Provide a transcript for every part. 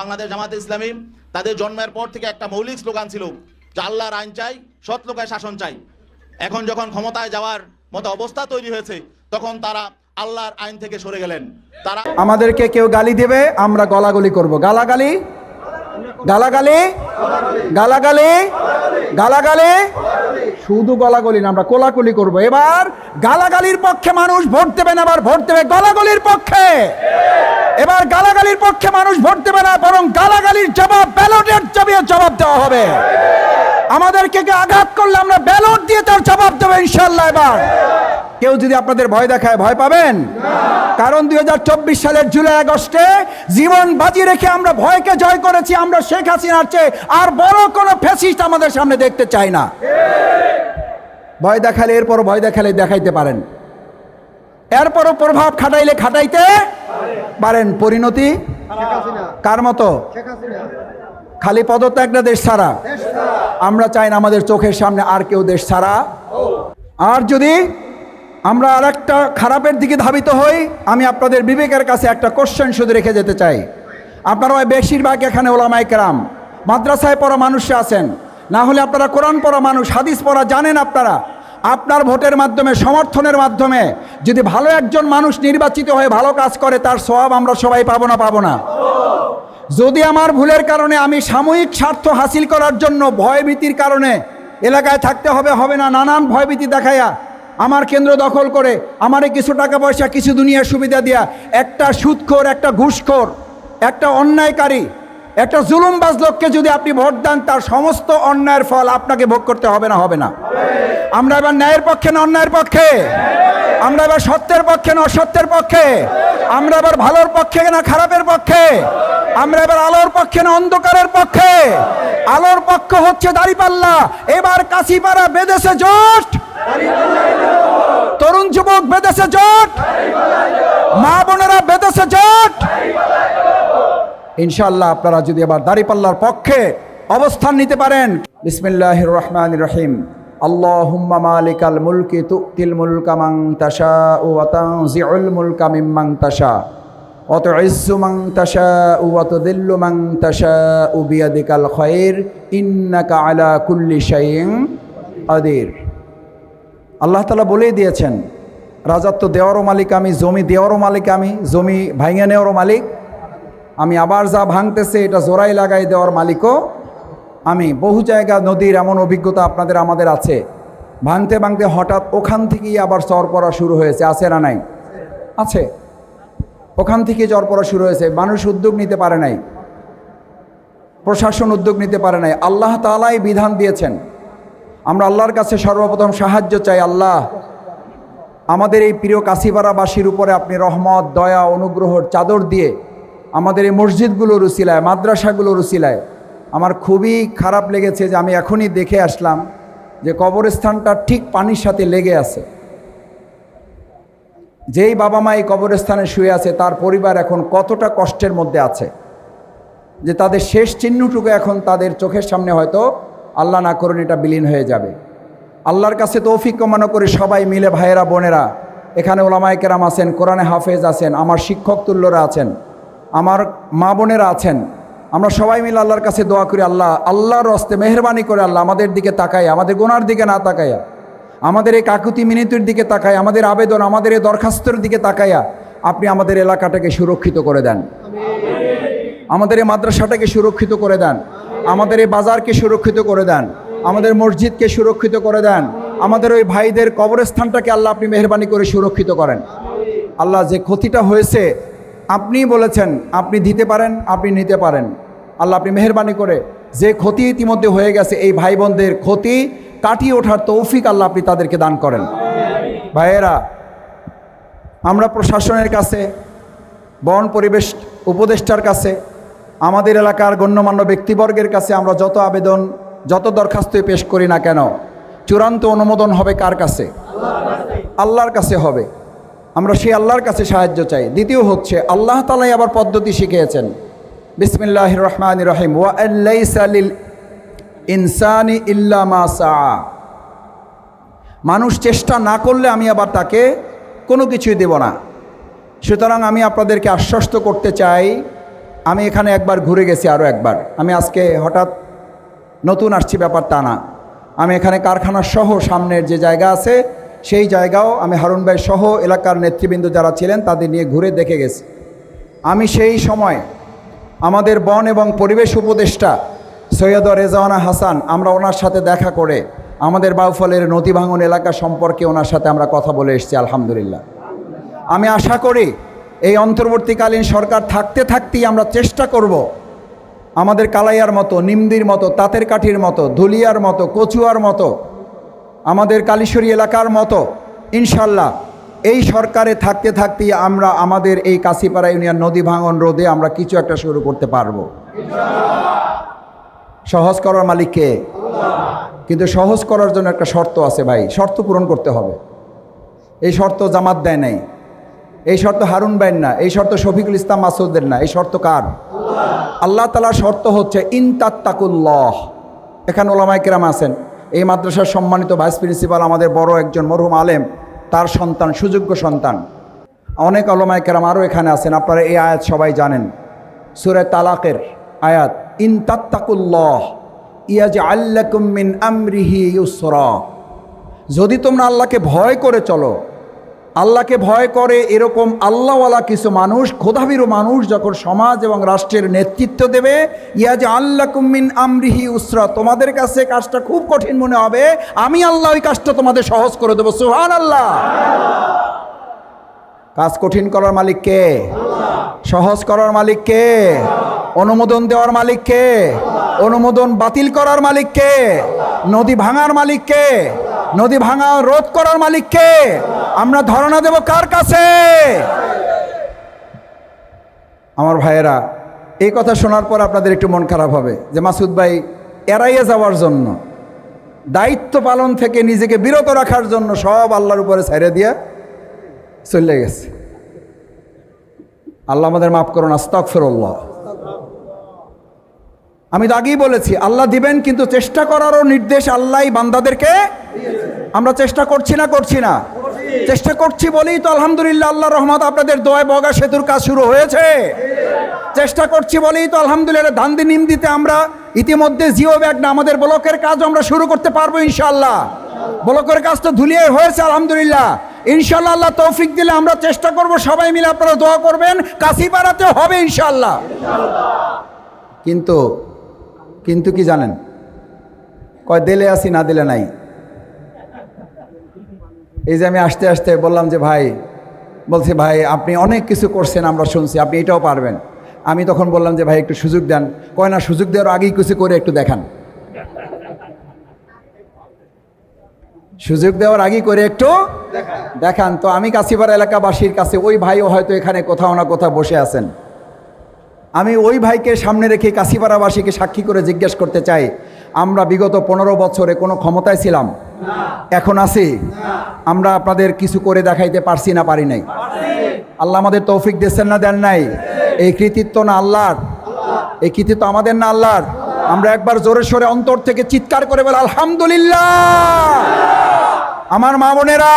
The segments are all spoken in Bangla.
বাংলাদেশ জামাতে ইসলামী, তাদের জন্মের পর থেকে একটা মৌলিক স্লোগান ছিল, যে আল্লাহর আইন চাই, সৎ লোকের শাসন চাই। এখন যখন ক্ষমতায় যাওয়ার মতো অবস্থা তৈরি হয়েছে, তখন তারা আল্লাহর আইন থেকে সরে গেলেন। তারা আমাদেরকে কেউ গালি দেবে, আমরা গলাগলি করব। গালাগালি? গালাগালি? গালাগালি? গালাগালি? শুধু গলাগলি না, আমরা কোলাকুলি করব। এবার গালাগালির পক্ষে মানুষ ভোট দেবে না, আবার ভোট দেবে গলাগলির পক্ষে। এবার গালাগালির পক্ষে মানুষ ভোট দেবে না, বরং গালাগালির জবাব, ব্যালটের চাবিয়ে জবাব দেওয়া হবে। আমাদেরকে আঘাত করলে আমরা ব্যালট দিয়ে তার জবাব দেবো ইনশাল্লাহ এবার? কেউ যদি আপনাদের ভয় দেখায়, ভয় পাবেন? কারণ দু হাজার চব্বিশ সালের জুলাই আগস্টে জীবন বাজি রেখে আমরা ভয়কে জয় করেছি, আমরা শেখ হাসিনার চেয়ে আর বড় কোনো ফ্যাসিস্ট আমাদের সামনে দেখতে চাই না। ভয় দেখালে, এরপর ভয় দেখালে দেখাইতে পারেন। এরপরও প্রভাব খাটাইলে খাটাইতে পারেন। পরিণতি কার মতো? খালি পদত্যাগ না দেশ ছাড়া। আমরা চাই না আমাদের চোখের সামনে আর কেউ দেশ ছাড়া। আর যদি আমরা আর একটা খারাপের দিকে ধাবিত হই। আমি আপনাদের বিবেকের কাছে একটা কোশ্চেন শুধু রেখে যেতে চাই। আপনারা বেশিরভাগ এখানে ওলামাই কেরাম, মাদ্রাসায় পড়া মানুষ আছেন। না হলে আপনারা কোরআন পড়া মানুষ, হাদিস পড়া জানেন আপনারা। আপনার ভোটের মাধ্যমে, সমর্থনের মাধ্যমে, যদি ভালো একজন মানুষ নির্বাচিত হয়ে ভালো কাজ করে, তার স্বভাব আমরা সবাই পাবো না পাবো না। যদি আমার ভুলের কারণে আমি সাময়িক স্বার্থ হাসিল করার জন্য ভয়ভীতির কারণে এলাকায় থাকতে হবে হবে না, নানান ভয়ভীতি দেখাইয়া আমার কেন্দ্র দখল করে, আমারে কিছু টাকা পয়সা, কিছু দুনিয়ার সুবিধা দিয়া, একটা সুদখোর, একটা ঘুষখোর, একটা অন্যায়কারী, একটা জুলুমবাজ লোককে যদি আপনি ভোট দেন, তার সমস্ত অন্যায়ের ফল আপনাকে ভোগ করতে হবে না হবে না। আমরা এবার ন্যায়ের পক্ষে না অন্যায়ের পক্ষে? আমরা এবার সত্যের পক্ষে না অসত্যের পক্ষে? আমরা এবার ভালোর পক্ষে না খারাপের পক্ষে? আমরা এবার আলোর পক্ষে না অন্ধকারের পক্ষে? আলোর পক্ষ হচ্ছে দাড়িপাল্লা। এবার কাশিপাড়া বেদেশে জোট। তরুণ যুবক বেদেশে জোট। মা বোনেরা বেদেশে জোট। ইনশাল্লাহ আপনারা যদি এবার দাড়িপাল্লার পক্ষে অবস্থান নিতে পারেন। বিসমিল্লাহ রহমান রহিম। আল্লাহুম্মা মালিকাল মুলকি তুতিল মুলকা মাং তাশা ওয়া তানজিউল মুলকা মিম্মাং তাশা। ওয়া তুইজ্জু মাং তাশা ওয়া তুযিল্লু মাং তাশা বিয়াদিকাল খায়র ইন্নাকা আলা কুল্লি শাইইন কাদির আল্লাহ তালা বলেই দিয়েছেন, রাজত্ব দেওয়ারও মালিক আমি, জমি দেওয়ারও মালিক আমি, জমি ভাঙে নেওয়ারও মালিক আমি, আবার যা ভাঙতেছে এটা জোড়াই লাগাই দেওয়ার মালিকও আমি। বহু জায়গা নদীর এমন অভিজ্ঞতা আপনাদের, আমাদের আছে। ভাঙতে ভাঙতে হঠাৎ ওখান থেকেই আবার চর পড়া শুরু হয়েছে, আছে না নাই? আছে। ওখান থেকে জ্বর পড়া শুরু হয়েছে, মানুষ উদ্যোগ নিতে পারে নাই, প্রশাসন উদ্যোগ নিতে পারে নাই, আল্লাহ তালাই বিধান দিয়েছেন। আমরা আল্লাহর কাছে সর্বপ্রথম সাহায্য চাই, আল্লাহ, আমাদের এই প্রিয় কাশিপাড়াবাসীর উপরে আপনি রহমত, দয়া, অনুগ্রহর চাদর দিয়ে আমাদের এই মসজিদগুলোর উসিলায়, মাদ্রাসাগুলোর উসিলায় আমার খুবই খারাপ লেগেছে যে আমি এখনই দেখে আসলাম যে কবরস্থানটা ঠিক পানির সাথে লেগে আছে। যেই বাবা মা এই কবরস্থানে শুয়ে আছে, তার পরিবার এখন কতটা কষ্টের মধ্যে আছে যে তাদের শেষ চিহ্নটুকু এখন তাদের চোখের সামনে হয়তো আল্লাহ না করুন এটা বিলীন হয়ে যাবে। আল্লাহর কাছে তৌফিক কমানো করে সবাই মিলে ভাইয়েরা বোনেরা এখানে ওলামায় কেরাম আছেন কোরআনে হাফেজ আছেন আমার শিক্ষক তুল্যরা আছেন আমার মা বোনেরা আছেন। আমরা সবাই মিলে আল্লাহর কাছে দোয়া করি আল্লাহ আল্লাহর হস্তে মেহরবানি করে আল্লাহ আমাদের দিকে তাকাই আমাদের গোনার দিকে না তাকাইয়া আমাদের এই কাকুতি মিনিতির দিকে তাকাই আমাদের আবেদন আমাদের এই দরখাস্তর দিকে তাকাইয়া আপনি আমাদের এলাকাটাকে সুরক্ষিত করে দেন। আমাদের এই মাদ্রাসাটাকে সুরক্ষিত করে দেন। আমাদের এই বাজারকে সুরক্ষিত করে দেন, আমাদের মসজিদকে সুরক্ষিত করে দেন, আমাদের ওই ভাইদের কবরস্থানটাকে আল্লাহ আপনি মেহরবানি করে সুরক্ষিত করেন। আল্লাহ যে ক্ষতিটা হয়েছে, আপনিই বলেছেন, আপনি দিতে পারেন, আপনি নিতে পারেন। আল্লাহ আপনি মেহরবানি করে যে ক্ষতি ইতিমধ্যে হয়ে গেছে, এই ভাই বোনদের ক্ষতি কাটিয়ে ওঠার তৌফিক আল্লাহ আপনি তাদেরকে দান করেন। ভাইয়েরা, আমরা প্রশাসনের কাছে, বন পরিবেশ উপদেষ্টার কাছে আমাদের এলাকার গণ্যমান্য ব্যক্তিবর্গের কাছে আমরা যত আবেদন, যত দরখাস্তই পেশ করি না কেন, চূড়ান্ত অনুমোদন হবে কার কাছে? আল্লাহর কাছে হবে। আমরা সেই আল্লাহর কাছে সাহায্য চাই। দ্বিতীয় হচ্ছে, আল্লাহ তালাই আবার পদ্ধতি শিখিয়েছেন। বিসমিল্লাহ রহমান রহিম। ওয়াল্লাইসালিল ইনসানি ইল্লা মা মানুষ চেষ্টা না করলে আমি আবার তাকে কোনো কিছুই দেব না। সুতরাং আমি আপনাদেরকে আশ্বস্ত করতে চাই আমি এখানে একবার ঘুরে গেছি আরও একবার। আমি আজকে হঠাৎ নতুন আসছি, ব্যাপার তা না। আমি এখানে কারখানার সহ সামনের যে জায়গা আছে, সেই জায়গাও আমি হারুন ভাই সহ এলাকার নেতৃবৃন্দ যারা ছিলেন, তাদের নিয়ে ঘুরে দেখে গেছি। আমি সেই সময় আমাদের বন এবং পরিবেশ উপদেষ্টা সৈয়দ রেজাওয়ানা হাসান, আমরা ওনার সাথে দেখা করে আমাদের বাউফলের নদী ভাঙন এলাকা সম্পর্কে ওনার সাথে আমরা কথা বলে এসেছি, আলহামদুলিল্লাহ। আমি আশা করি এই অন্তর্বর্তীকালীন সরকার থাকতে থাকতেই আমরা চেষ্টা করব আমাদের কালাইয়ার মতো, নিমদির মতো, তাঁতের কাঠির মতো, ধুলিয়ার মতো, কচুয়ার মতো, আমাদের কালীশ্বরী এলাকার মতো, ইনশাল্লাহ এই সরকারে থাকতে থাকতেই আমরা আমাদের এই কাশিপাড়া ইউনিয়ন নদী ভাঙন রোধে আমরা কিছু একটা শুরু করতে পারব। সহজ করার মালিককে? কিন্তু সহজ করার জন্য একটা শর্ত আছে ভাই, শর্ত পূরণ করতে হবে। এই শর্ত জামাত দেয় নাই। এই শর্ত হারুন বাইন না, এই শর্ত শফিকুল ইসলাম মাসুদের না, এই শর্ত কার? আল্লাহ তালার শর্ত হচ্ছে ইনতাত্তাকুল্লাহ এখানে ওলামাই কেরাম আছেন। এই মাদ্রাসার সম্মানিত ভাইস প্রিন্সিপাল আমাদের বড় একজন মরহুম আলেম, তার সন্তান, সুযোগ্য সন্তান। অনেক ওলামাই কেরাম আরও এখানে আছেন, আপনারা এই আয়াত সবাই জানেন। সুরে তালাকের আয়াত ইনতাত্তাকুল্লাহ ইয়াজ আল্লাকুম মিন আমরিহি ইউসরা। যদি তোমরা আল্লাহকে ভয় করে চলো আল্লাহকে ভয় করে এরকম আল্লাহওয়ালা কিছু মানুষ খোদাবিরও মানুষ যখন সমাজ এবং রাষ্ট্রের নেতৃত্ব দেবে ইয়া যে আল্লাহ কুমিন আমরিহি উসরা, তোমাদের কাছে কাজটা খুব কঠিন মনে হবে, আমি আল্লাহ ওই কাজটা তোমাদের সহজ করে দেবো সুহান আল্লাহ কাজ কঠিন করার মালিক কে? সহজ করার মালিক কে? অনুমোদন দেওয়ার মালিক কে? অনুমোদন বাতিল করার মালিক কে? নদী ভাঙার মালিক কে? নদী ভাঙা রোধ করার মালিককে আমরা ধারণা দেব কার কাছে? আমার ভাইয়েরা, এই কথা শোনার পর আপনাদের একটু মন খারাপ হবে যে মাসুদ ভাই এড়াইয়ে যাওয়ার জন্য, দায়িত্ব পালন থেকে নিজেকে বিরত রাখার জন্য সব আল্লাহর উপরে ছেড়ে দিয়ে চলে গেছে। আল্লাহ আমাদের মাফ করুন আস্তাক ফেরল্লাহ আমি তো আগেই বলেছি, আল্লাহ দিবেন কিন্তু চেষ্টা করারও নির্দেশ আল্লাহ বান্দাদেরকে আমরা চেষ্টা করছি না করছি না। চেষ্টা করছি বলেই তো আলহামদুলিল্লাহ আল্লাহ রহমত আপনাদের দোয়ায় বগা সেতুর কাজ শুরু হয়েছে। চেষ্টা করছি বলেই তো আলহামদুলিল্লাহ ধান্দি নিম দিতে আমরা ইতিমধ্যে জিও ব্যাগ না, আমাদের ব্লকের কাজ আমরা শুরু করতে পারব ইনশাল্লাহ ব্লকের কাজ তো ধুলিয়ে হয়েছে, আলহামদুলিল্লাহ। ইনশাল্লাহ আল্লাহ তৌফিক দিলে আমরা চেষ্টা করব, সবাই মিলে আপনারা দোয়া করবেন কাশিপাড়াতে হবে ইনশাল্লাহ কিন্তু কিন্তু কি জানেন? কয়, দিলে আসি না দিলে নাই। এই যে আমি আসতে আসতে বললাম যে ভাই, বলছি ভাই, আপনি অনেক কিছু করছেন, আমরা শুনছি, আপনি এটাও পারবেন। আমি তখন বললাম যে ভাই, একটু সুযোগ দেন। কয় না, সুযোগ দেওয়ার আগেই কিছু করে একটু দেখান। সুযোগ দেওয়ার আগেই করে একটু দেখান। তো আমি কাশিপাড়া এলাকাবাসীর কাছে, ওই ভাইও হয়তো এখানে কোথাও না কোথাও বসে আছেন। আমি ওই ভাইকে সামনে রেখে কাশিপাড়াবাসীকে সাক্ষী করে জিজ্ঞেস করতে চাই, আমরা বিগত পনেরো বছরে কোনো ক্ষমতায় ছিলাম। এখন আছি। আমরা আপনাদের কিছু করে দেখাইতে পারছি না, পারি নাই। আল্লাহ আমাদের তৌফিক দিচ্ছেন না, দেন নাই? এই কৃতিত্ব না আল্লাহর? এই কৃতিত্ব আমাদের না আল্লাহর? আমরা একবার জোরে সোরে অন্তর থেকে চিৎকার করে বলে, আলহামদুলিল্লাহ! আমার মা বোনেরা,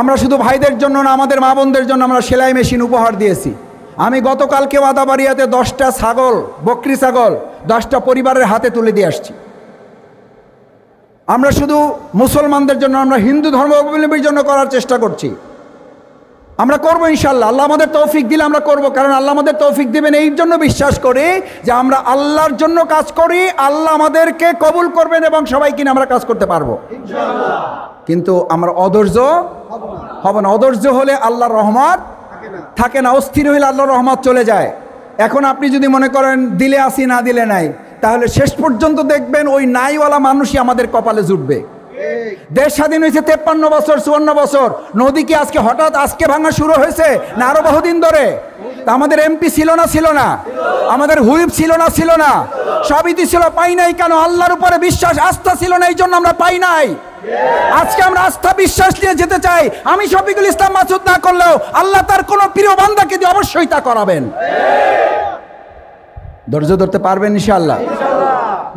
আমরা শুধু ভাইদের জন্য না, আমাদের মা বোনদের জন্য আমরা সেলাই মেশিন উপহার দিয়েছি। আমি গতকালকে মাদাবাড়িয়াতে দশটা ছাগল, বকরি ছাগল, দশটা পরিবারের হাতে তুলে দিয়ে আসছি। আমরা শুধু মুসলমানদের জন্য আমরা হিন্দু ধর্মাবলম্বীর জন্য করার চেষ্টা করছি। আমরা করব ইনশাল্লাহ আল্লাহ আমাদের তৌফিক দিলে আমরা করব কারণ আল্লাহ আমাদের তৌফিক দিবেন এই জন্য বিশ্বাস করি যে আমরা আল্লাহর জন্য কাজ করি আল্লাহ আমাদেরকে কবুল করবেন এবং সবাই কিনে আমরা কাজ করতে পারব। কিন্তু আমরা অধৈর্য হব না। অধৈর্য হলে আল্লাহর রহমত থাকে না অস্থির হইলে আল্লাহর রহমত চলে যায়। এখন আপনি যদি মনে করেন দিলে আসি না দিলে নাই তাহলে শেষ পর্যন্ত দেখবেন ওই নাইওয়ালা মানুষই আমাদের কপালে জুটবে। দেশ স্বাধীন হয়েছে তেপ্পান্ন বছর, চুয়ান্ন বছর। নদী কি আজকে হঠাৎ আজকে ভাঙা শুরু হয়েছে না আরও বহুদিন ধরে? তা আমাদের এমপি ছিল না ছিল না। আমাদের হুইপ ছিল না ছিল না। সবই তো ছিল পাই নাই কেন? আল্লাহর উপরে বিশ্বাস, আস্থা ছিল না, এই জন্য আমরা পাই নাই। আজকে আমরা আস্থা, বিশ্বাস নিয়ে যেতে চাই। আমি শফিকুল ইসলাম মাসুদ না করলেও আল্লাহ তার কোন প্রিয় বান্দাকে দিয়ে অবশ্যই তা করাবেন। ধৈর্য ধরতে পারবেন ইনশাআল্লাহ?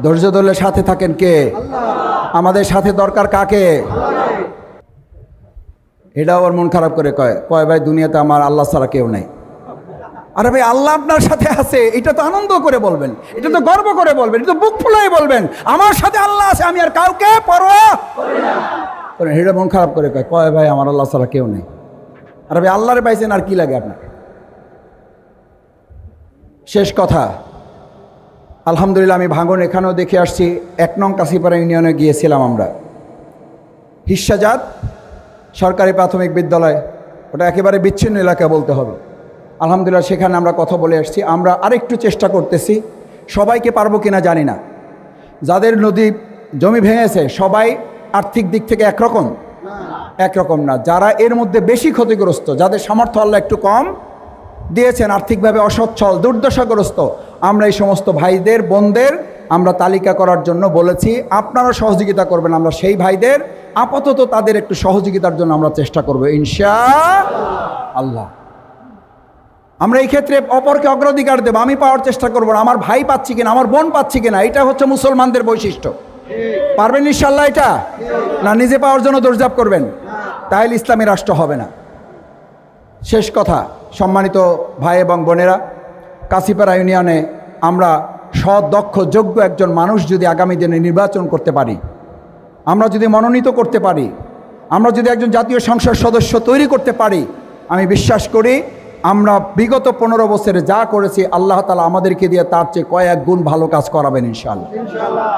ধৈর্য ধরলে সাথে থাকেন কে? আমাদের সাথে দরকার কাকে? এটাও ওর মন খারাপ করে কয় কয়, ভাই, দুনিয়াতে আমার আল্লাহ ছাড়া কেউ নাই। আরে ভাই, আল্লাহ আপনার সাথে আছে, এটা তো আনন্দ করে বলবেন, এটা তো গর্ব করে বলবেন, এটা তো বুক ফুলাই বলবেন, আমার সাথে আল্লাহ আছে, আমি আর কাউকে পরোয়া করেন মন খারাপ করে কয় কয়, ভাই, আমার আল্লাহ ছাড়া কেউ নেই। আরে ভাই, আল্লাহরে পাইছেন আর কি লাগে আপনার শেষ কথা। আলহামদুলিল্লাহ, আমি ভাঙন এখানেও দেখে আসছি। এক নং কাশিপাড়া ইউনিয়নে গিয়েছিলাম আমরা। হিস্সাজাত সরকারি প্রাথমিক বিদ্যালয়, ওটা একেবারে বিচ্ছিন্ন এলাকা বলতে হবে। আলহামদুলিল্লাহ, সেখানে আমরা কথা বলে আসছি। আমরা আরেকটু চেষ্টা করতেছি, সবাইকে পারব কিনা জানি না। যাদের নদী, জমি ভেঙেছে, সবাই আর্থিক দিক থেকে একরকম? একরকম না। যারা এর মধ্যে বেশি ক্ষতিগ্রস্ত, যাদের সামর্থ্য আল্লাহ একটু কম দিয়েছেন, আর্থিকভাবে অসচ্ছল, দুর্দশাগ্রস্ত আমরা এই সমস্ত ভাইদের, বোনদের আমরা তালিকা করার জন্য বলেছি, আপনারা সহযোগিতা করবেন আমরা সেই ভাইদের, আপাতত তাদের একটু সহযোগিতার জন্য আমরা চেষ্টা করব ইনশা আল্লাহ আমরা এই ক্ষেত্রে অপরকে অগ্রাধিকার দেবো, আমি পাওয়ার চেষ্টা করব না, আমার ভাই পাচ্ছি কিনা, আমার বোন পাচ্ছি কিনা, এটা হচ্ছে মুসলমানদের বৈশিষ্ট্য। পারবেন ইনশাল্লাহ এটা? না, নিজে পাওয়ার জন্য দৌড়জাপ করবেন? তাহলে ইসলামী রাষ্ট্র হবে না। শেষ কথা, সম্মানিত ভাই এবং বোনেরা কাশিপাড়া ইউনিয়নে আমরা সদক্ষ, যোগ্য একজন মানুষ যদি আগামী দিনে নির্বাচন করতে পারি, আমরা যদি মনোনীত করতে পারি, আমরা যদি একজন জাতীয় সংসদ সদস্য তৈরি করতে পারি, আমি বিশ্বাস করি আমরা বিগত পনেরো বছরে যা করেছি, আল্লাহ তালা আমাদেরকে দিয়ে তার চেয়ে কয়েক গুণ ভালো কাজ করাবেন ইনশাল্লাহ